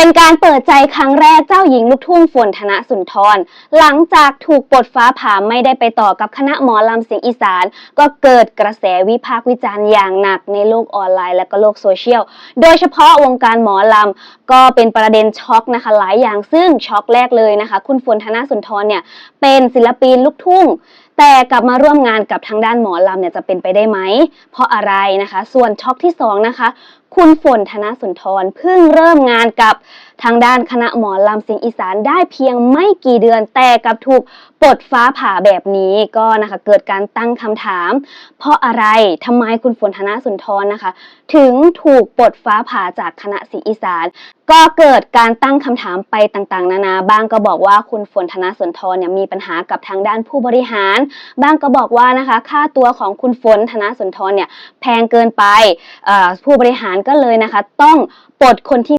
เป็นการเปิดใจครั้งแรกเจ้าหญิงลูกทุ่งฝนธนสุนทร หลังจากถูกปลดฟ้าผ่าไม่ได้ไปต่อกับคณะหมอลำเสียงอีสาน ก็เกิดกระแสวิพากษ์วิจารณ์อย่างหนักในโลกออนไลน์และก็โลกโซเชียล โดยเฉพาะวงการหมอลำก็เป็นประเด็นช็อกนะคะหลายอย่างซึ่งช็อกแรกเลยนะคะ คุณฝนธนสุนทรเนี่ยเป็นศิลปินลูกทุ่งแต่กลับมาร่วมงานกับทางด้านหมอลำเนี่ยจะเป็นไปได้ไหม เพราะอะไรนะคะ ส่วนช็อกที่สองนะคะคุณฝนธนสุนทรเพิ่งเริ่มงานกับทางด้านคณะหมอลำเสียงอีสานได้เพียงไม่กี่เดือนแต่กับถูก ปลดฟ้าผ่าแบบนี้ก็นะคะเกิดการตั้งคำถาม เพราะอะไรทำไมคุณฝนธนสุนทรนะคะ ถึงถูกปลดฟ้าผ่าจากคณะสียงอีสาน ก็เกิดการตั้งคำถามไปต่างๆ นานาบ้างก็บอกว่าคุณฝนธนสุนทรเนี่ยมีปัญหากับทางด้านผู้บริหาร บ้างก็บอกว่านะคะค่าตัวของคุณฝนธนสุนทรเนี่ยแพงเกินไปผู้บริหารก็เลยนะคะ ต้องปลดคนที่